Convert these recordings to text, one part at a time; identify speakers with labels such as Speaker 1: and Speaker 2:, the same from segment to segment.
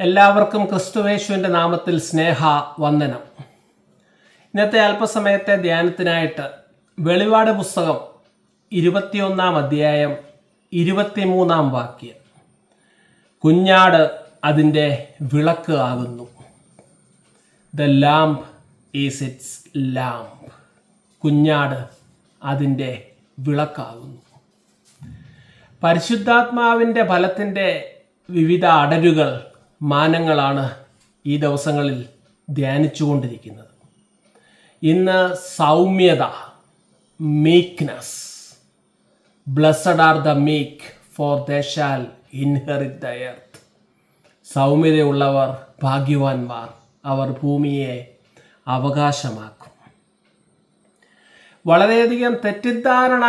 Speaker 1: എല്ലാവർക്കും ക്രിസ്തുവേശുവിന്റെ നാമത്തിൽ സ്നേഹ വന്ദനം. ഇന്നത്തെ അല്പസമയത്തെ ധ്യാനത്തിനായിട്ട് വെളിപാട് പുസ്തകം ഇരുപത്തിയൊന്നാം അധ്യായം ഇരുപത്തിമൂന്നാം വാക്യം. കുഞ്ഞാട് അതിന്റെ വിളക്ക് ആകുന്നു. The lamb is its lamb കുഞ്ഞാട് അതിന്റെ വിളക്കാകുന്നു. പരിശുദ്ധാത്മാവിന്റെ ഫലത്തിന്റെ വിവിധ അടരുകൾ മാനങ്ങളാണ് ഈ ദിവസങ്ങളിൽ ധ്യാനിച്ചുകൊണ്ടിരിക്കുന്നത്. ഇന്ന് സൗമ്യത meekness blessed are the meek for the shall inherit the earth സൗമ്യതയുള്ളവർ ഭാഗ്യവാന്മാർ അവർ ഭൂമിയെ അവകാശമാക്കും. വളരെയധികം തെറ്റിദ്ധാരണ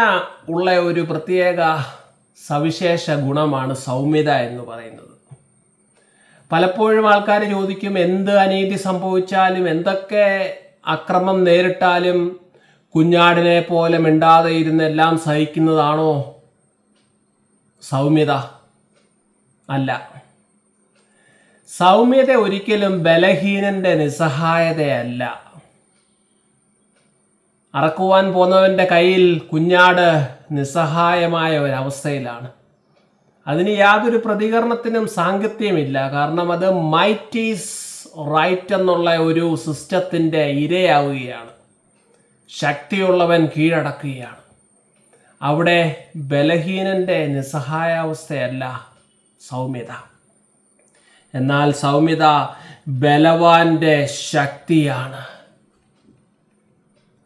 Speaker 1: ഉള്ള ഒരു പ്രത്യേക സവിശേഷ ഗുണമാണ് സൗമ്യത എന്ന് പറയുന്നത്. പലപ്പോഴും ആൾക്കാർ ചോദിക്കും എന്ത് അനീതി സംഭവിച്ചാലും എന്തൊക്കെ അക്രമം നേരിട്ടാലും കുഞ്ഞാടിനെ പോലെ മിണ്ടാതെ ഇരുന്ന് എല്ലാം സഹിക്കുന്നതാണോ? സൗമ്യത അല്ല. സൗമ്യത ഒരിക്കലും ബലഹീനന്റെ നിസ്സഹായതയല്ല. അറക്കുവാൻ പോന്നവന്റെ കയ്യിൽ കുഞ്ഞാട് നിസ്സഹായമായ ഒരവസ്ഥയിലാണ്. അതിന് യാതൊരു പ്രതികരണത്തിനും സാങ്കത്യമില്ല കാരണം അത് മൈറ്റീസ് റൈറ്റ് എന്നുള്ള ഒരു സിസ്റ്റത്തിന്റെ ഇരയാവുകയാണ്. ശക്തിയുള്ളവൻ കീഴടക്കുകയാണ്. അവിടെ ബലഹീനന്റെ നിസ്സഹായാവസ്ഥയല്ല സൗമ്യത. എന്നാൽ സൗമ്യത ബലവാന്റെ ശക്തിയാണ്.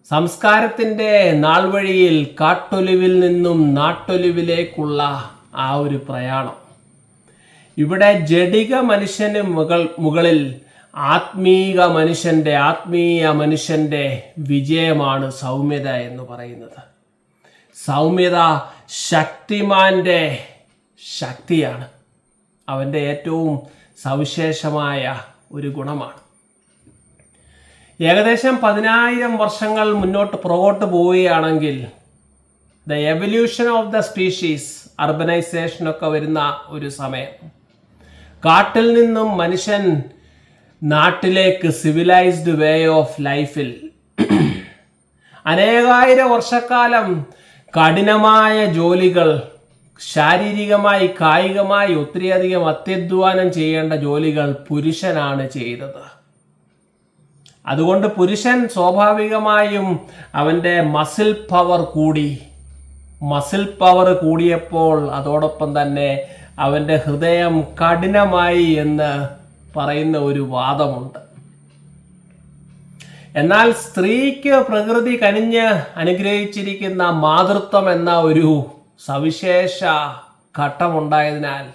Speaker 1: സംസ്കാരത്തിന്റെ നാൾവഴിയിൽ കാട്ടൊലിവിൽ നിന്നും നാട്ടൊലിവിലേക്കുള്ള ആ ഒരു പ്രയാണം. ഇവിടെ ജഡിക മനുഷ്യന് മുകൾ മുകളിൽ ആത്മീക മനുഷ്യന്റെ ആത്മീയ മനുഷ്യന്റെ വിജയമാണ് സൗമ്യത എന്ന് പറയുന്നത്. സൗമ്യത ശക്തിമാന്റെ ശക്തിയാണ്. അവന്റെ ഏറ്റവും സവിശേഷമായ ഒരു ഗുണമാണ്. ഏകദേശം പതിനായിരം വർഷങ്ങൾ മുന്നോട്ട് പുറകോട്ട് പോവുകയാണെങ്കിൽ the evolution of the species urbanization ഒക്കെ വരുന്ന ഒരു സമയം. കാട്ടിൽ നിന്നും മനുഷ്യൻ നാട്ടിലേക്ക് സിവിലൈസ്ഡ് വേ ഓഫ് ലൈഫിൽ അനേകായിരം വർഷക്കാലം കഠിനമായ ജോലികൾ ശാരീരികമായി കായികമായി ഒത്തിരിയധികം അത്യധ്വാനം ചെയ്യേണ്ട ജോലികൾ പുരുഷനാണ് ചെയ്തത്. അതുകൊണ്ട് പുരുഷൻ സ്വാഭാവികമായും അവന്റെ മസിൽ പവർ കൂടി മസിൽ പവർ കൂടിയപ്പോൾ അതോടൊപ്പം തന്നെ അവന്റെ ഹൃദയം കഠിനമായി എന്ന് പറയുന്ന ഒരു വാദമുണ്ട്. എന്നാൽ സ്ത്രീക്ക് പ്രകൃതി കനിഞ്ഞ് അനുഗ്രഹിച്ചിരിക്കുന്ന മാതൃത്വം എന്ന ഒരു സവിശേഷ ഘട്ടമുണ്ടായതിനാൽ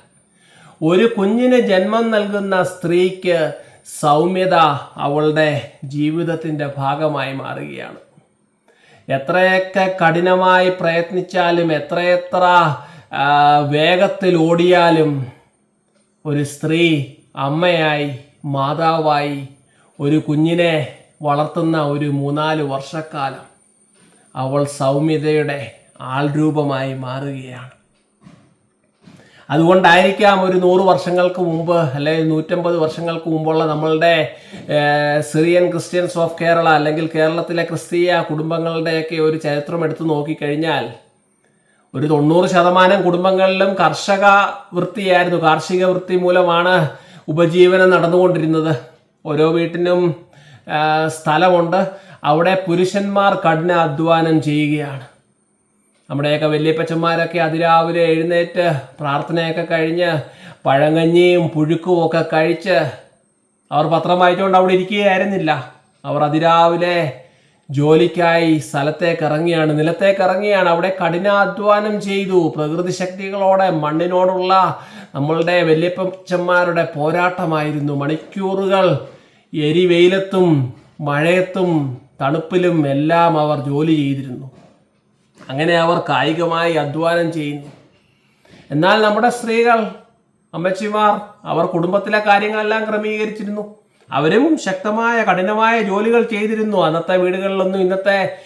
Speaker 1: ഒരു കുഞ്ഞിന് ജന്മം നൽകുന്ന സ്ത്രീക്ക് സൗമ്യത അവളുടെ ജീവിതത്തിന്റെ ഭാഗമായി മാറുകയാണ്. എത്രയൊക്കെ കഠിനമായി പ്രയത്നിച്ചാലും എത്രയെത്ര വേഗത്തിൽ ഓടിയാലും ഒരു സ്ത്രീ അമ്മയായി മാതാവായി ഒരു കുഞ്ഞിനെ വളർത്തുന്ന ഒരു മൂന്നാൽ വർഷക്കാലം അവൾ സൗമ്യതയുടെ ആൾരൂപമായി മാറുകയാണ്. അതുകൊണ്ടായിരിക്കാം ഒരു നൂറ് വർഷങ്ങൾക്ക് മുമ്പ് അല്ലെങ്കിൽ നൂറ്റമ്പത് വർഷങ്ങൾക്ക് മുമ്പുള്ള നമ്മളുടെ സിറിയൻ ക്രിസ്ത്യൻസ് ഓഫ് കേരള അല്ലെങ്കിൽ കേരളത്തിലെ ക്രിസ്തീയ കുടുംബങ്ങളുടെയൊക്കെ ഒരു ചരിത്രം എടുത്തു നോക്കിക്കഴിഞ്ഞാൽ ഒരു തൊണ്ണൂറ് ശതമാനം കുടുംബങ്ങളിലും കർഷക വൃത്തിയായിരുന്നു. കാർഷിക വൃത്തി മൂലമാണ് ഉപജീവനം നടന്നുകൊണ്ടിരുന്നത്. ഓരോ വീട്ടിനും സ്ഥലമുണ്ട്. അവിടെ പുരുഷന്മാർ കഠിന അധ്വാനം ചെയ്യുകയാണ്. നമ്മുടെയൊക്കെ വല്യപ്പച്ചന്മാരൊക്കെ അതിരാവിലെ എഴുന്നേറ്റ് പ്രാർത്ഥനയൊക്കെ കഴിഞ്ഞ് പഴങ്ങഞ്ഞിയും പുഴുക്കും ഒക്കെ കഴിച്ച് അവർ പത്രം വായിച്ചുകൊണ്ട് അവിടെ ഇരിക്കുകയായിരുന്നില്ല. അവർ അതിരാവിലെ ജോലിക്കായി സ്ഥലത്തേക്ക് ഇറങ്ങിയാണ് നിലത്തേക്ക് ഇറങ്ങിയാണ്. അവിടെ കഠിനാധ്വാനം ചെയ്തു. പ്രകൃതി ശക്തികളോടെ മണ്ണിനോടുള്ള നമ്മളുടെ വല്യപ്പച്ചന്മാരുടെ പോരാട്ടമായിരുന്നു. മണിക്കൂറുകൾ എരിവെയിലത്തും മഴയത്തും തണുപ്പിലും എല്ലാം അവർ ജോലി ചെയ്തിരുന്നു. അങ്ങനെ അവർ കായികമായി അധ്വാനം ചെയ്യുന്നു. എന്നാൽ നമ്മുടെ സ്ത്രീകൾ അമ്മച്ചിമാർ അവർ കുടുംബത്തിലെ കാര്യങ്ങളെല്ലാം ക്രമീകരിച്ചിരുന്നു. അവരും ശക്തമായ കഠിനമായ ജോലികൾ ചെയ്തിരുന്നു. അന്നത്തെ വീടുകളിലൊന്നും ഇന്നത്തെ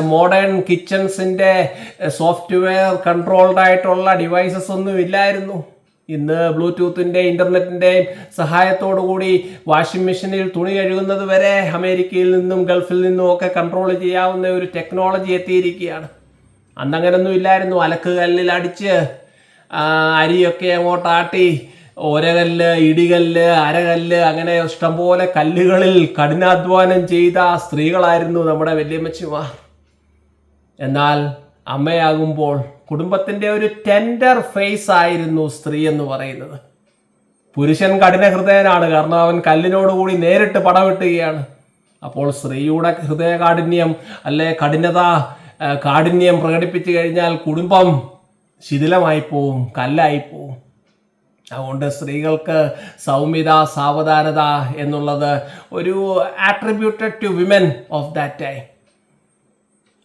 Speaker 1: മോഡേൺ കിച്ചൺസിന്റെ സോഫ്റ്റ്വെയർ കൺട്രോൾഡ് ആയിട്ടുള്ള ഡിവൈസസ് ഒന്നും ഇല്ലായിരുന്നു. ഇന്ന് ബ്ലൂടൂത്തിന്റെ ഇന്റർനെറ്റിന്റെയും സഹായത്തോടു കൂടി വാഷിംഗ് മെഷീനിൽ തുണി കഴുകുന്നത് വരെ അമേരിക്കയിൽ നിന്നും ഗൾഫിൽ നിന്നും ഒക്കെ കൺട്രോൾ ചെയ്യാവുന്ന ഒരു ടെക്നോളജി എത്തിയിരിക്കുകയാണ്. അന്നങ്ങനൊന്നും ഇല്ലായിരുന്നു. അലക്ക് കല്ലിൽ അടിച്ച് അരിയൊക്കെ അങ്ങോട്ടാട്ടി ഒരകല്ല് ഇടികല്ല് അരകല്ല് അങ്ങനെ ഇഷ്ടംപോലെ കല്ലുകളിൽ കഠിനാധ്വാനം ചെയ്ത സ്ത്രീകളായിരുന്നു നമ്മുടെ വല്യമ്മച്ചിമാർ എന്നാൽ അമ്മയാകുമ്പോൾ കുടുംബത്തിന്റെ ഒരു ടെൻഡർ ഫേസ് ആയിരുന്നു സ്ത്രീ എന്ന് പറയുന്നത്. പുരുഷൻ കഠിന ഹൃദയനാണ് കാരണം അവൻ കല്ലിനോടുകൂടി നേരിട്ട് പടവെട്ടുകയാണ്. അപ്പോൾ സ്ത്രീയുടെ ഹൃദയകാഠിന്യം അല്ലെ കഠിനത കാഠിന്യം പ്രകടിപ്പിച്ചു കഴിഞ്ഞാൽ കുടുംബം ശിഥിലമായി പോവും കല്ലായി പോവും. അതുകൊണ്ട് സ്ത്രീകൾക്ക് സൗമ്യത സാവധാനത എന്നുള്ളത് ഒരു attributed to women of that time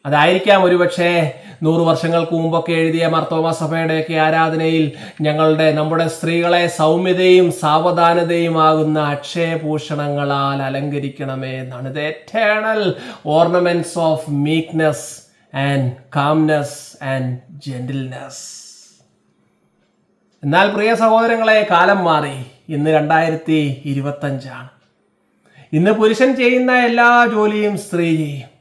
Speaker 1: അതായിരിക്കാം ഒരുപക്ഷെ നൂറ് വർഷങ്ങൾക്ക് മുമ്പൊക്കെ എഴുതിയ മർത്തോമ സഭയുടെയൊക്കെ ആരാധനയിൽ ഞങ്ങളുടെ നമ്മുടെ സ്ത്രീകളെ സൗമ്യതയും സാവധാനതയുമാകുന്ന അക്ഷയഭൂഷണങ്ങളാൽ അലങ്കരിക്കണമേ എന്നാണ്. ഇത് eternal ornaments of meekness and calmness and gentleness എന്നാൽ പ്രിയ സഹോദരങ്ങളെ കാലം മാറി. ഇന്ന് രണ്ടായിരത്തി ഇരുപത്തഞ്ചാണ് ഇന്ന് പുരുഷൻ ചെയ്യുന്ന എല്ലാ ജോലിയും സ്ത്രീ ചെയ്യും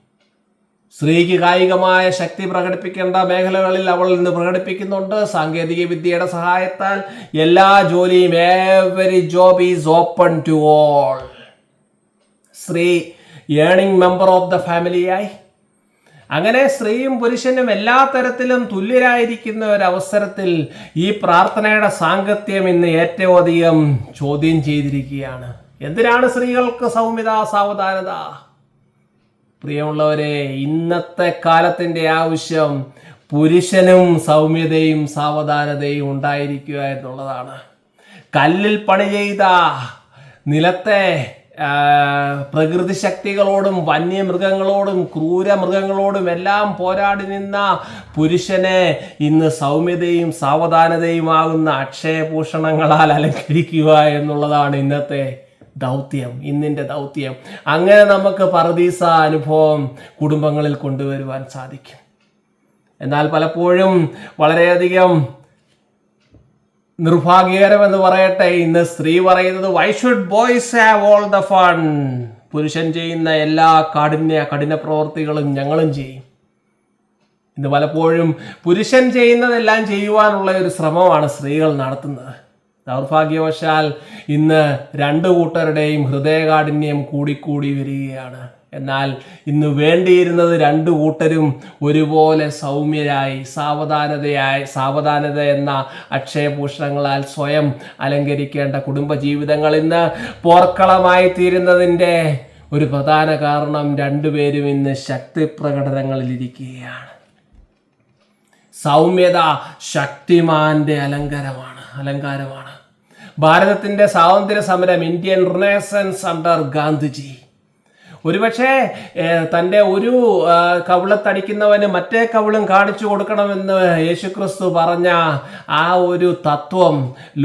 Speaker 1: സ്ത്രീക്ക് കായികമായ ശക്തി പ്രകടിപ്പിക്കേണ്ട മേഖലകളിൽ അവൾ ഇന്ന് പ്രകടിപ്പിക്കുന്നുണ്ട്. സാങ്കേതിക വിദ്യയുടെ സഹായത്താൽ എല്ലാ ജോലിയും every job is open to all സ്ത്രീ ഏണിംഗ് മെമ്പർ ഓഫ് ദ ഫാമിലിയായി അങ്ങനെ സ്ത്രീയും പുരുഷനും എല്ലാ തരത്തിലും തുല്യരായിരിക്കുന്ന ഒരു അവസരത്തിൽ ഈ പ്രാർത്ഥനയുടെ സാങ്കത്യം ഇന്ന് ഏറ്റവും അധികം ചോദ്യം ചെയ്തിരിക്കുകയാണ്. എന്തിനാണ് സ്ത്രീകൾക്ക് സൗമ്യത സാവധാനത? പ്രിയമുള്ളവരെ ഇന്നത്തെ കാലത്തിന്റെ ആവശ്യം പുരുഷനും സൗമ്യതയും സാവധാനതയും ഉണ്ടായിരിക്കുക എന്നുള്ളതാണ്. കല്ലിൽ പണി ചെയ്ത നിലത്തെ പ്രകൃതി ശക്തികളോടും വന്യമൃഗങ്ങളോടും ക്രൂരമൃഗങ്ങളോടും എല്ലാം പോരാടി നിന്ന പുരുഷനെ ഇന്ന് സൗമ്യതയും സാവധാനതയുമാകുന്ന അക്ഷയഭൂഷണങ്ങളാൽ അലങ്കരിക്കുക എന്നുള്ളതാണ് ഇന്നത്തെ ദൗത്യം ഇന്നിന്റെ ദൗത്യം. അങ്ങനെ നമുക്ക് പറദീസ അനുഭവം കുടുംബങ്ങളിൽ കൊണ്ടുവരുവാൻ സാധിക്കും. എന്നാൽ പലപ്പോഴും വളരെയധികം നിർഭാഗ്യകരമെന്ന് പറയട്ടെ. ഇന്ന് സ്ത്രീ പറയുന്നത് why should boys have all the fun പുരുഷൻ ചെയ്യുന്ന എല്ലാ കാഠിന്യ കഠിന പ്രവൃത്തികളും ഞങ്ങളും ചെയ്യും. ഇന്ന് പലപ്പോഴും പുരുഷൻ ചെയ്യുന്നതെല്ലാം ചെയ്യുവാനുള്ള ഒരു ശ്രമമാണ് സ്ത്രീകൾ നടത്തുന്നത്. ദൗർഭാഗ്യവശാൽ ഇന്ന് രണ്ടു കൂട്ടരുടെയും ഹൃദയകാഠിന്യം കൂടിക്കൂടി വരികയാണ്. എന്നാൽ ഇന്ന് വേണ്ടിയിരുന്നത് രണ്ടു കൂട്ടരും ഒരുപോലെ സൗമ്യരായി സാവധാനതയായി സാവധാനത എന്ന അക്ഷയഭൂഷണങ്ങളാൽ സ്വയം അലങ്കരിക്കേണ്ട കുടുംബജീവിതങ്ങൾ ഇന്ന് പോർക്കളമായി തീരുന്നതിന്റെ ഒരു പ്രധാന കാരണം രണ്ടുപേരും ഇന്ന് ശക്തി പ്രകടനങ്ങളിലിരിക്കുകയാണ് സൗമ്യത ശക്തിമാന്റെ അലങ്കാരമാണ് അലങ്കാരമാണ്. ഭാരതത്തിന്റെ സ്വാതന്ത്ര്യ സമരം ഇന്ത്യൻ റിനേസൻസ് അണ്ടർ ഗാന്ധിജി. ഒരുപക്ഷെ തന്റെ ഒരു കവിളത്തടിക്കുന്നവന് മറ്റേ കവിളും കാണിച്ചു കൊടുക്കണമെന്ന് യേശുക്രിസ്തു പറഞ്ഞ ആ ഒരു തത്വം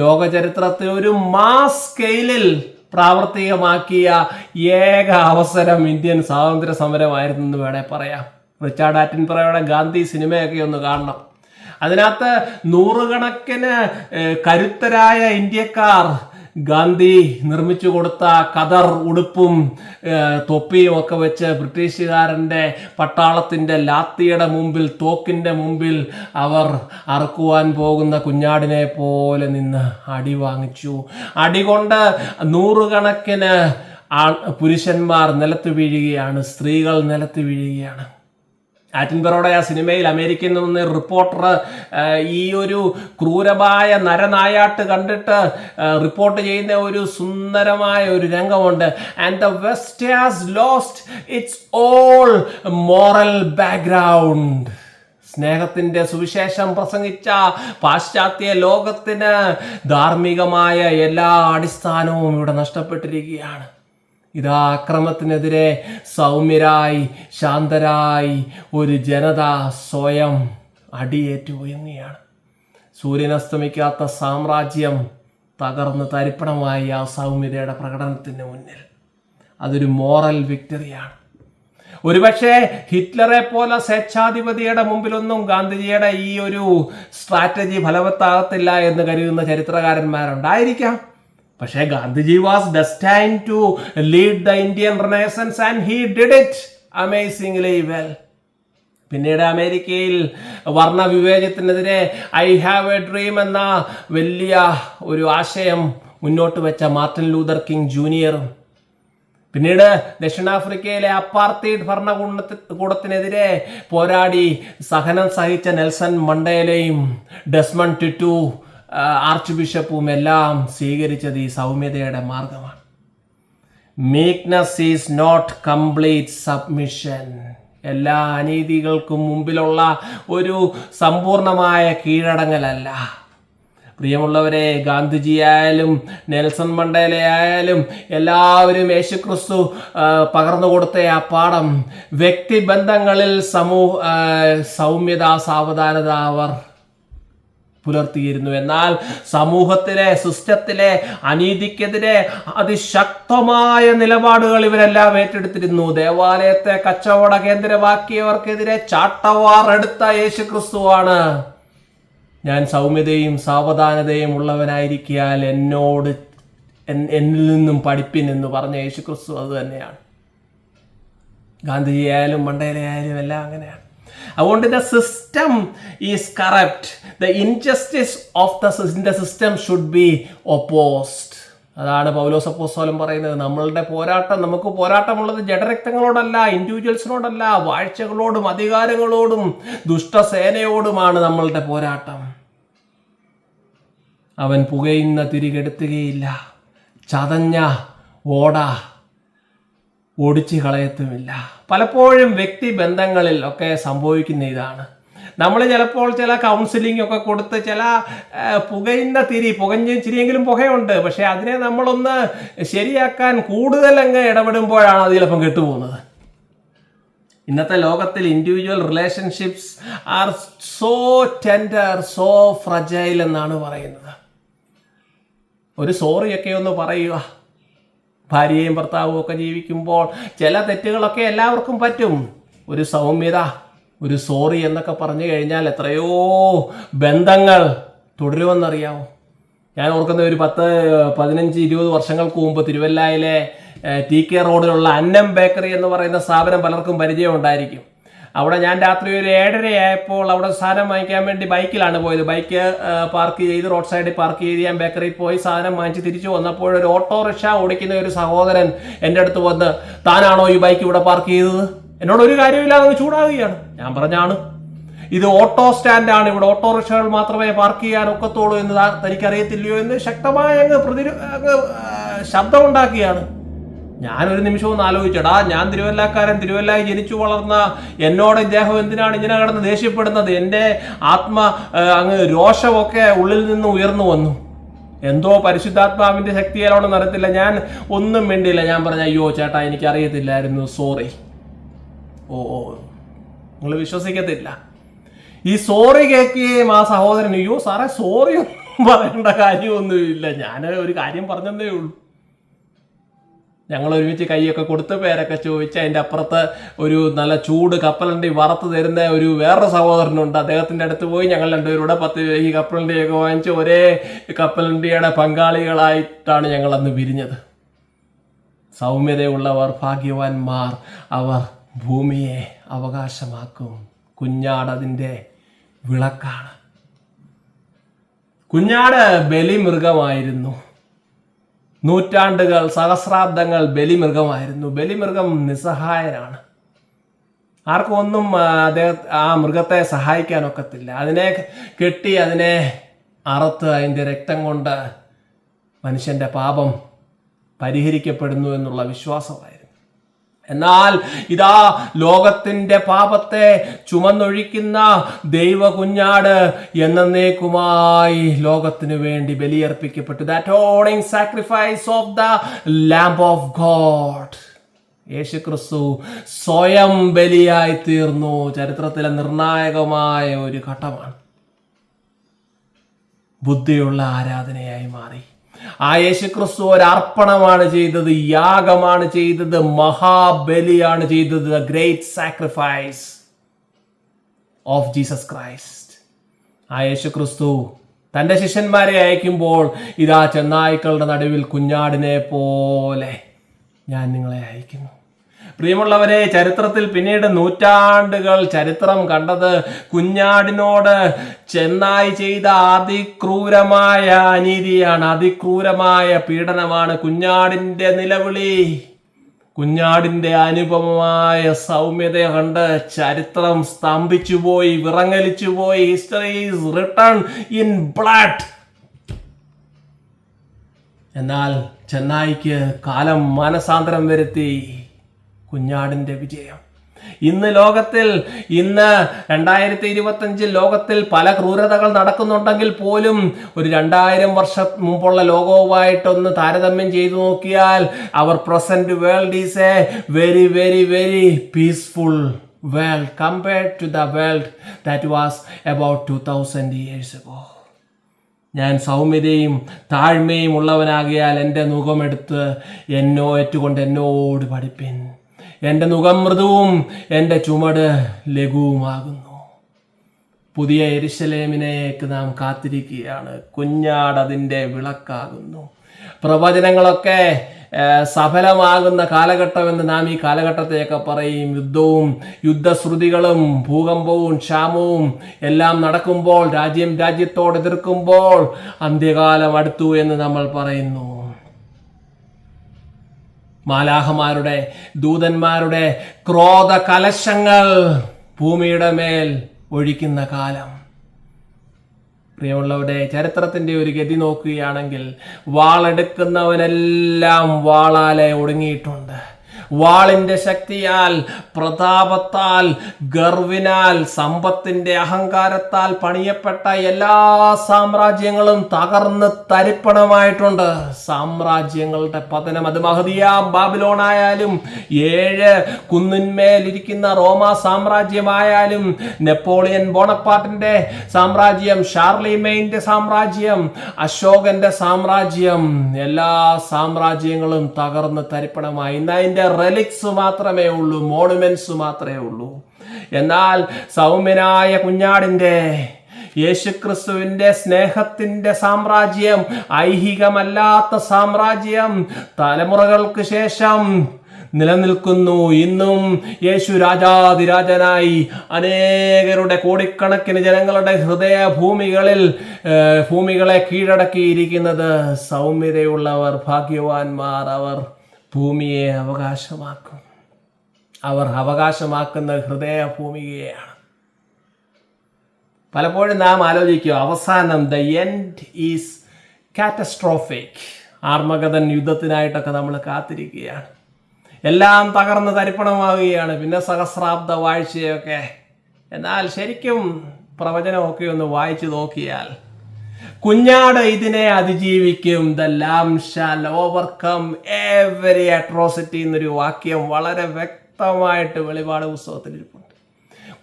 Speaker 1: ലോകചരിത്രത്തെ ഒരു മാസ് സ്കെയിലിൽ പ്രാവർത്തികമാക്കിയ ഏക അവസരം ഇന്ത്യൻ സ്വാതന്ത്ര്യ സമരമായിരുന്നു എന്ന് വേണേൽ പറയാം. റിച്ചാർഡ് ആറ്റിൻ ആറ്റിൻപറയുടെ ഗാന്ധി സിനിമയൊക്കെ ഒന്ന് കാണണം. അതിനകത്ത് നൂറുകണക്കിന് കരുത്തരായ ഇന്ത്യക്കാർ ഗാന്ധി നിർമ്മിച്ചു കൊടുത്ത കതർ ഉടുപ്പും തൊപ്പിയും ഒക്കെ വെച്ച് ബ്രിട്ടീഷുകാരന്റെ പട്ടാളത്തിന്റെ ലാത്തിയുടെ മുമ്പിൽ തോക്കിന്റെ മുമ്പിൽ അവർ അറുക്കുവാൻ പോകുന്ന കുഞ്ഞാടിനെ പോലെ നിന്ന് അടി വാങ്ങിച്ചു. അടി കൊണ്ട് നൂറുകണക്കിന് ആ പുരുഷന്മാർ നിലത്ത് വീഴുകയാണ് സ്ത്രീകൾ നിലത്ത് വീഴുകയാണ്. ആറ്റിൻബറോടെ ആ സിനിമയിൽ അമേരിക്കയിൽ നിന്ന് റിപ്പോർട്ടർ ഈ ഒരു ക്രൂരമായ നരനായാട്ട് കണ്ടിട്ട് റിപ്പോർട്ട് ചെയ്യുന്ന ഒരു സുന്ദരമായ ഒരു രംഗമുണ്ട്. And the west has lost its all moral background സ്നേഹത്തിന്റെ സുവിശേഷം പ്രസംഗിച്ച പാശ്ചാത്യ ലോകത്തിന് ധാർമ്മികമായ എല്ലാ അടിസ്ഥാനവും ഇവിടെ നഷ്ടപ്പെട്ടിരിക്കുകയാണ്. ഇതാ അക്രമത്തിനെതിരെ സൗമ്യരായി ശാന്തരായി ഒരു ജനത സ്വയം അടിയേറ്റു ഉയർന്നിയാണ് സൂര്യനസ്തമിക്കാത്ത സാമ്രാജ്യം തകർന്ന് തരിപ്പണമായി ആ സൗമ്യതയുടെ പ്രകടനത്തിന് മുന്നിൽ. അതൊരു മോറൽ വിക്ടറിയാണ്. ഒരുപക്ഷെ ഹിറ്റ്ലറെ പോലെ സ്വേച്ഛാധിപതിയുടെ മുമ്പിലൊന്നും ഗാന്ധിജിയുടെ ഈ ഒരു സ്ട്രാറ്റജി ഫലവത്താകത്തില്ല എന്ന് കരുതുന്ന ചരിത്രകാരന്മാരുണ്ടായിരിക്കാം. പക്ഷേ Gandhiji was destine to lead the Indian renaissance and he did it amazingly well പിന്നീട് അമേരിക്കയിൽ വർണ വിവേചത്തിനെതിരെ ഐ ഹാവ് എ ഡ്രീം എന്ന വലിയ ഒരു ആശയം മുന്നോട്ട് വെച്ച മാർട്ടിൻ ലൂതർ കിങ് ജൂനിയറും പിന്നീട് ദക്ഷിണാഫ്രിക്കയിലെ അപ്പാർത്തീഡ് ഭരണകൂടത്തി കൂടത്തിനെതിരെ പോരാടി സഹനം സഹിച്ച നെൽസൺ മണ്ടേലയും ഡെസ്മൺ ടിറ്റു ആർച്ച് ബിഷപ്പും എല്ലാം സ്വീകരിച്ചത് ഈ സൗമ്യതയുടെ മാർഗമാണ്. Meekness is not complete submission എല്ലാ അനീതികൾക്കും മുമ്പിലുള്ള ഒരു സമ്പൂർണമായ കീഴടങ്ങലല്ല. പ്രിയമുള്ളവരെ ഗാന്ധിജി ആയാലും നെൽസൺ മണ്ടേല ആയാലും എല്ലാവരും യേശുക്രിസ്തു പകർന്നു കൊടുത്ത ആ പാഠം വ്യക്തിബന്ധങ്ങളിൽ സമൂഹ സൗമ്യത സാവധാനത അവർ പുലർത്തിയിരുന്നു. എന്നാൽ സമൂഹത്തിലെ സിസ്റ്റത്തിലെ അനീതിക്കെതിരെ അതിശക്തമായ നിലപാടുകൾ ഇവരെല്ലാം ഏറ്റെടുത്തിരുന്നു. ദേവാലയത്തെ കച്ചവട കേന്ദ്രമാക്കിയവർക്കെതിരെ ചാട്ടവാർ എടുത്ത യേശു ക്രിസ്തുവാണ് ഞാൻ സൗമ്യതയും സാവധാനതയും ഉള്ളവനായിരിക്കാൽ എന്നോട് എന്നിൽ നിന്നും പഠിപ്പിൻ എന്ന് പറഞ്ഞ യേശു ക്രിസ്തു അത് തന്നെയാണ്. ഗാന്ധിജി ആയാലും മണ്ടേല എല്ലാം അങ്ങനെയാണ്. അതുകൊണ്ട് the system is corrupt the injustice of the the system should be opposed അതാണ് പൗലോസ് അപ്പോസ്തോലം പറയുന്നത്. നമ്മളുടെ പോരാട്ടം നമുക്ക് പോരാട്ടമുള്ളത് ജഡരക്തങ്ങളോടല്ല ഇൻഡിവിജ്വൽസിനോടല്ല വാഴ്ചകളോടും അധികാരങ്ങളോടും ദുഷ്ടസേനയോടുമാണ് നമ്മളുടെ പോരാട്ടം. അവൻ പുകയുന്ന തിരികെടുത്തുകയില്ല ചതഞ്ഞ ഓട. ഓടിച്ചു കളയത്തുമില്ല. പലപ്പോഴും വ്യക്തി ബന്ധങ്ങളിൽ ഒക്കെ സംഭവിക്കുന്ന ഇതാണ്. നമ്മൾ ചിലപ്പോൾ ചില കൗൺസിലിംഗ് ഒക്കെ കൊടുത്ത് ചില പുകയുന്ന തിരി പുകഞ്ഞ ചിരിയെങ്കിലും പുകയുണ്ട്. പക്ഷെ അതിനെ നമ്മളൊന്ന് ശരിയാക്കാൻ കൂടുതൽ അങ്ങ് ഇടപെടുമ്പോഴാണ് അത് ചിലപ്പം കെട്ടുപോകുന്നത്. ഇന്നത്തെ ലോകത്തിൽ individual relationships are so tender so fragile എന്നാണ് പറയുന്നത്. ഒരു സോറിയൊക്കെ ഒന്ന് പറയുക. ഭാര്യയും ഭർത്താവും ഒക്കെ ജീവിക്കുമ്പോൾ ചില തെറ്റുകളൊക്കെ എല്ലാവർക്കും പറ്റും. ഒരു സൗമ്യത ഒരു സോറി എന്നൊക്കെ പറഞ്ഞു കഴിഞ്ഞാൽ എത്രയോ ബന്ധങ്ങൾ തുടരുമെന്നറിയാമോ ഞാൻ ഓർക്കുന്ന ഒരു പത്ത് പതിനഞ്ച് ഇരുപത് വർഷങ്ങൾക്ക് മുമ്പ് തിരുവല്ലയിലെ ടി കെ റോഡിലുള്ള അന്നം ബേക്കറി എന്ന് പറയുന്ന സ്ഥാപനം പലർക്കും പരിചയം ഉണ്ടായിരിക്കും അവിടെ ഞാൻ രാത്രി ഒരു ഏഴരയായപ്പോൾ അവിടെ സാധനം വാങ്ങിക്കാൻ വേണ്ടി ബൈക്കിലാണ് പോയത്. ബൈക്ക് പാർക്ക് ചെയ്ത് റോഡ് സൈഡിൽ പാർക്ക് ചെയ്ത് ഞാൻ ബേക്കറിയിൽ പോയി സാധനം വാങ്ങിച്ച് തിരിച്ചു വന്നപ്പോൾ ഒരു ഓട്ടോറിക്ഷ ഓടിക്കുന്ന ഒരു സഹോദരൻ എന്റെ അടുത്ത് വന്ന് താനാണോ ഈ ബൈക്ക് ഇവിടെ പാർക്ക് ചെയ്തത്? എന്നോട് ഒരു കാര്യമില്ലാതെ ചൂടാവുകയാണ് ഞാൻ പറഞ്ഞാണ് ഇത് ഓട്ടോ സ്റ്റാൻഡാണ് ഇവിടെ ഓട്ടോറിക്ഷകൾ മാത്രമേ പാർക്ക് ചെയ്യാൻ ഒക്കത്തുള്ളൂ എന്ന് തനിക്കറിയത്തില്ലയോ? എന്ന് ശക്തമായ അങ്ങ് പ്രതിരോ അങ്ങ് ശബ്ദമുണ്ടാക്കുകയാണ്. ഞാനൊരു നിമിഷം ഒന്ന് ആലോചിച്ചടാ ഞാൻ തിരുവല്ലക്കാരൻ തിരുവല്ലായി ജനിച്ചു വളർന്ന എന്നോട് ഇദ്ദേഹം എന്തിനാണ് ഇങ്ങനെ കിടന്ന് ദേഷ്യപ്പെടുന്നത്? എന്റെ ആത്മ അങ്ങ് രോഷമൊക്കെ ഉള്ളിൽ നിന്ന് ഉയർന്നു വന്നു. എന്തോ പരിശുദ്ധാത്മാവിന്റെ ശക്തിയാലോണെന്ന് അറിയത്തില്ല ഞാൻ ഒന്നും മിണ്ടില്ല ഞാൻ പറഞ്ഞ അയ്യോ ചേട്ടാ എനിക്ക് അറിയത്തില്ലായിരുന്നു സോറി. ഓ ഓ നിങ്ങൾ വിശ്വസിക്കത്തില്ല. ഈ സോറി കേൾക്കുകയും ആ സഹോദരൻ അയ്യോ സാറേ സോറി പറയേണ്ട കാര്യമൊന്നുമില്ല. ഞാൻ ഒരു കാര്യം പറഞ്ഞതേ ഉള്ളൂ. ഞങ്ങൾ ഒരുമിച്ച് കൈയൊക്കെ കൊടുത്ത് പേരൊക്കെ ചോദിച്ച് അതിന്റെ അപ്പുറത്ത് ഒരു നല്ല ചൂട് കപ്പലണ്ടി വറുത്ത് തരുന്ന ഒരു വേറൊരു സഹോദരനുണ്ട്. അദ്ദേഹത്തിന്റെ അടുത്ത് പോയി ഞങ്ങൾ രണ്ടുപേരൂടെ പത്ത് ഈ കപ്പലണ്ടിയൊക്കെ വാങ്ങിച്ച് ഒരേ കപ്പലണ്ടിയുടെ പങ്കാളികളായിട്ടാണ് ഞങ്ങൾ അന്ന് പിരിഞ്ഞത് സൗമ്യതയുള്ളവർ ഭാഗ്യവാന്മാർ അവർ ഭൂമിയെ അവകാശമാക്കും. കുഞ്ഞാടതിന്റെ വിളക്കാണ്. കുഞ്ഞാട് ബലിമൃഗമായിരുന്നു. നൂറ്റാണ്ടുകൾ സഹസ്രാബ്ദങ്ങൾ ബലിമൃഗമായിരുന്നു. ബലിമൃഗം നിസ്സഹായനാണ്. ആർക്കും ഒന്നും അദ്ദേഹം ആ മൃഗത്തെ സഹായിക്കാനൊക്കത്തില്ല. അതിനെ കെട്ടി അതിനെ അറുത്ത് അതിന്റെ രക്തം കൊണ്ട് മനുഷ്യന്റെ പാപം പരിഹരിക്കപ്പെടുന്നു എന്നുള്ള വിശ്വാസമായിരുന്നു. എന്നാൽ ഇതാ ലോകത്തിന്റെ പാപത്തെ ചുമന്നൊഴിക്കുന്ന ദൈവ കുഞ്ഞാട് എന്നേക്കുമായി ലോകത്തിനു വേണ്ടി ബലിയർപ്പിക്കപ്പെട്ടു. That owning sacrifice of the lamb of God യേശു ക്രിസ്തു സ്വയം ബലിയായി തീർന്നു ചരിത്രത്തിലെ നിർണായകമായ ഒരു ഘട്ടമാണ്. ബുദ്ധിയുള്ള ആരാധനയായി മാറി. ആ ഒരു അർപ്പണമാണ് ചെയ്തത് യാഗമാണ് ചെയ്തത് മഹാബലിയാണ് ചെയ്തത് the great sacrifice of Jesus Christ ആ യേശു ക്രിസ്തു തന്റെ ശിഷ്യന്മാരെ അയക്കുമ്പോൾ ഇതാ ചെന്നായ്ക്കളുടെ നടുവിൽ കുഞ്ഞാടിനെ പോലെ ഞാൻ നിങ്ങളെ അയക്കുന്നു. പ്രിയമുള്ളവരെ ചരിത്രത്തിൽ പിന്നീട് നൂറ്റാണ്ടുകൾ ചരിത്രം കണ്ടത് കുഞ്ഞാടിനോട് ചെന്നായി ചെയ്ത അതിക്രൂരമായ അനീതിയാണ് അതിക്രൂരമായ പീഡനമാണ് കുഞ്ഞാടിന്റെ നിലവിളി. കുഞ്ഞാടിന്റെ അനുപമമായ സൗമ്യത കണ്ട് ചരിത്രം സ്തംഭിച്ചുപോയി വിറങ്ങലിച്ചുപോയി. History is return in blood എന്നാൽ ചെന്നായിക്ക് കാലം മനസാന്തരം വരുത്തി. കുഞ്ഞാടിന്റെ വിജയം. ഇന്ന് ലോകത്തിൽ ഇന്ന് രണ്ടായിരത്തി ഇരുപത്തഞ്ചിൽ ലോകത്തിൽ പല ക്രൂരതകൾ നടക്കുന്നുണ്ടെങ്കിൽ പോലും ഒരു രണ്ടായിരം വർഷം മുമ്പുള്ള ലോകവുമായിട്ടൊന്ന് താരതമ്യം ചെയ്തു നോക്കിയാൽ അവർ present world is a very very very peaceful world compared to the world that was about two thousand years ago ഞാൻ സൗമ്യതയും താഴ്മയും ഉള്ളവനാകിയാൽ എന്റെ മുഖമെടുത്ത് എന്നോ ഏറ്റുകൊണ്ട് എന്നോട് പഠിപ്പിൻ. എന്റെ മുഖം മൃദുവും എന്റെ ചുമട് ലഘുവുമാകുന്നു. പുതിയ എരിശലേമിനേക്ക് നാം കാത്തിരിക്കുകയാണ്. കുഞ്ഞാടതിന്റെ വിളക്കാകുന്നു. പ്രവചനങ്ങളൊക്കെ സഫലമാകുന്ന കാലഘട്ടമെന്ന് നാം ഈ കാലഘട്ടത്തെയൊക്കെ പറയും. യുദ്ധവും യുദ്ധശ്രുതികളും ഭൂകമ്പവും ക്ഷാമവും എല്ലാം നടക്കുമ്പോൾ രാജ്യം രാജ്യത്തോട് എതിർക്കുമ്പോൾ അന്ത്യകാലം അടുത്തു എന്ന് നമ്മൾ പറയുന്നു. മാലാഹമാരുടെ ദൂതന്മാരുടെ ക്രോധ കലശങ്ങൾ ഭൂമിയുടെ മേൽ ഒഴിക്കുന്ന കാലം. പ്രിയമുള്ളവരുടെ ചരിത്രത്തിന്റെ ഒരു ഗതി നോക്കുകയാണെങ്കിൽ വാളെടുക്കുന്നവനെല്ലാം വാളാലെ ഒടുങ്ങിയിട്ടുണ്ട്. വാളിന്റെ ശക്തിയാൽ പ്രതാപത്താൽ ഗർവിനാൽ സമ്പത്തിന്റെ അഹങ്കാരത്താൽ പണിയപ്പെട്ട എല്ലാ സാമ്രാജ്യങ്ങളും തകർന്ന് തരിപ്പണമായിട്ടുണ്ട്. സാമ്രാജ്യങ്ങളുടെ പതനം അത് മഹദിയാം ബാബിലോണായാലും ഏഴ് കുന്നിന്മേലിരിക്കുന്ന റോമ സാമ്രാജ്യമായാലും നെപ്പോളിയൻ ബോണപ്പാട്ടിന്റെ സാമ്രാജ്യം ഷാർലിമെയിന്റെ സാമ്രാജ്യം അശോകന്റെ സാമ്രാജ്യം എല്ലാ സാമ്രാജ്യങ്ങളും തകർന്ന് തരിപ്പണമായി. ഇന്ന് അതിന്റെ റെലിക്സ് മാത്രമേ ഉള്ളൂ മോണുമെന്റ്സ് മാത്രമേ ഉള്ളൂ. എന്നാൽ സൗമ്യനായ കുഞ്ഞാടിന്റെ യേശുക്രിസ്തുവിന്റെ സ്നേഹത്തിന്റെ സാമ്രാജ്യം ഐഹികമല്ലാത്ത സാമ്രാജ്യം തലമുറകൾക്ക് ശേഷം നിലനിൽക്കുന്നു. ഇന്നും യേശു രാജാതിരാജനായി അനേകരുടെ കോടിക്കണക്കിന് ജനങ്ങളുടെ ഹൃദയ ഭൂമികളിൽ ഭൂമികളെ കീഴടക്കിയിരിക്കുന്നത് സൗമ്യതയുള്ളവർ ഭാഗ്യവാന്മാർ അവർ ഭൂമിയെ അവകാശമാക്കും. അവർ അവകാശമാക്കുന്ന ഹൃദയ ഭൂമികയാണ് പലപ്പോഴും നാം ആലോചിക്കുക അവസാനം the end is catastrophic Armageddon യുദ്ധത്തിനായിട്ടൊക്കെ നമ്മൾ കാത്തിരിക്കുകയാണ്. എല്ലാം തകർന്ന് തരിപ്പണമാവുകയാണ് പിന്നെ സഹസ്രാബ്ദ വാഴ്ചയൊക്കെ. എന്നാൽ ശരിക്കും പ്രവചനമൊക്കെ ഒന്ന് വായിച്ചു നോക്കിയാൽ കുഞ്ഞാട് ഇതിനെ അതിജീവിക്കും the lamb shall overcome every atrocity എന്നൊരു വാക്യം വളരെ വ്യക്തമായിട്ട് വെളിപാട് പുസ്തകത്തിൽ ഇരിപ്പുണ്ട്.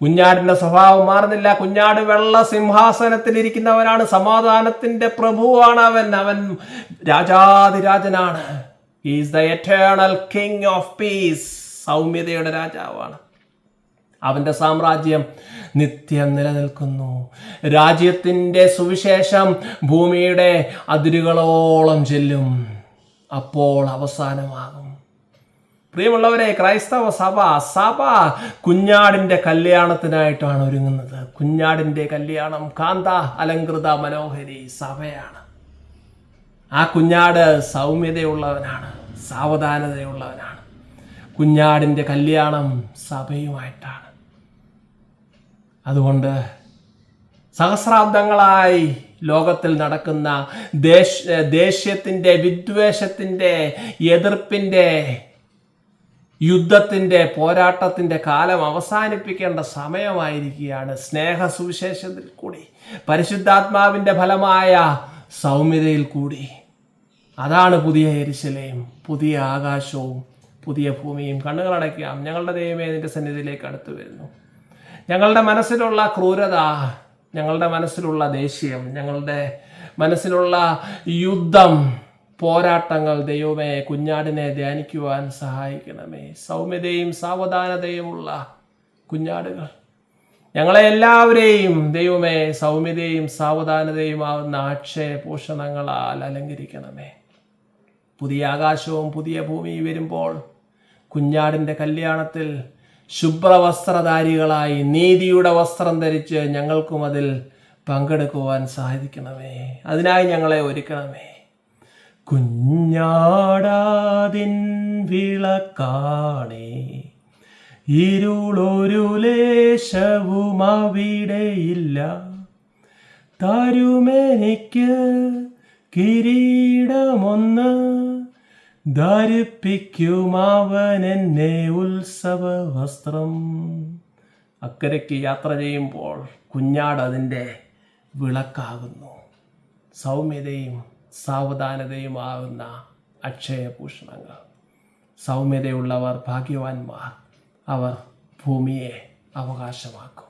Speaker 1: കുഞ്ഞാടിന്റെ സ്വഭാവം മാറുന്നില്ല. കുഞ്ഞാട് വെള്ള സിംഹാസനത്തിൽ ഇരിക്കുന്നവനാണ് സമാധാനത്തിന്റെ പ്രഭുവാണ് അവൻ. അവൻ രാജാതിരാജനാണ് is the eternal king of peace സൗമ്യതയുടെ രാജാവാണ്. അവന്റെ സാമ്രാജ്യം നിത്യം നിലനിൽക്കുന്നു. രാജ്യത്തിന്റെ സുവിശേഷം ഭൂമിയുടെ അതിരുകളോളം ചെല്ലും. അപ്പോൾ അവസാനമാകും. പ്രിയമുള്ളവരെ ക്രൈസ്തവ സഭ സഭ കുഞ്ഞാടിന്റെ കല്യാണത്തിനായിട്ടാണ് ഒരുങ്ങുന്നത്. കുഞ്ഞാടിന്റെ കല്യാണം കാന്ത അലങ്കൃത മനോഹരി സഭയാണ്. ആ കുഞ്ഞാട് സൗമ്യതയുള്ളവനാണ് സാവധാനതയുള്ളവനാണ്. കുഞ്ഞാടിന്റെ കല്യാണം സഭയുമായിട്ടാണ്. അതുകൊണ്ട് സഹസ്രാബ്ദങ്ങളായി ലോകത്തിൽ നടക്കുന്ന ദേശ ദേഷ്യത്തിന്റെ വിദ്വേഷത്തിന്റെ എതിർപ്പിന്റെ യുദ്ധത്തിന്റെ പോരാട്ടത്തിന്റെ കാലം അവസാനിപ്പിക്കേണ്ട സമയമായിരിക്കുകയാണ് സ്നേഹ സുവിശേഷത്തിൽ കൂടി. പരിശുദ്ധാത്മാവിന്റെ ഫലമായ സൗമ്യതയിൽ കൂടി. അതാണ് പുതിയ എരിശിലയും പുതിയ ആകാശവും പുതിയ ഭൂമിയും കണ്ണുകളടയ്ക്കാം. ഞങ്ങളുടെ ദൈവമേ നിന്റെ സന്നിധിയിലേക്ക് അടുത്തു വരുന്നു ഞങ്ങളുടെ മനസ്സിലുള്ള ക്രൂരത ഞങ്ങളുടെ മനസ്സിലുള്ള ദേഷ്യം ഞങ്ങളുടെ മനസ്സിലുള്ള യുദ്ധം പോരാട്ടങ്ങൾ ദൈവമേ കുഞ്ഞാടിനെ ധ്യാനിക്കുവാൻ സഹായിക്കണമേ. സൗമ്യതയും സാവധാനതയുമുള്ള കുഞ്ഞാടുകൾ. ഞങ്ങളെ എല്ലാവരെയും ദൈവമേ സൗമ്യതയും സാവധാനതയുമാവുന്ന അക്ഷയ പോഷണങ്ങളാൽ അലങ്കരിക്കണമേ. പുതിയ ആകാശവും പുതിയ ഭൂമിയും വരുമ്പോൾ കുഞ്ഞാടിന്റെ കല്യാണത്തിൽ ശുഭ്രവസ്ത്രധാരികളായി നീതിയുടെ വസ്ത്രം ധരിച്ച് ഞങ്ങൾക്കും അതിൽ പങ്കെടുക്കുവാൻ സാധിക്കണമേ. അതിനായി ഞങ്ങളെ ഒരുക്കണമേ. കുഞ്ഞാടാതിൻ വിളക്കാണേ. ഇരുളൊരു ലേശവും അവിടെയില്ല. തരുമെനിക്ക് കിരീടമൊന്ന് ധരിപ്പിക്കും അവൻ എന്നെ ഉത്സവ വസ്ത്രം അക്കരയ്ക്ക് യാത്ര ചെയ്യുമ്പോൾ കുഞ്ഞാട് അതിന്റെ വിളക്കാകുന്നു. സൗമ്യതയും സാവധാനതയുമാകുന്ന അക്ഷയഭൂഷണങ്ങൾ. സൗമ്യതയുള്ളവർ ഭാഗ്യവാന്മാർ. അവർ ഭൂമിയെ അവകാശമാക്കും.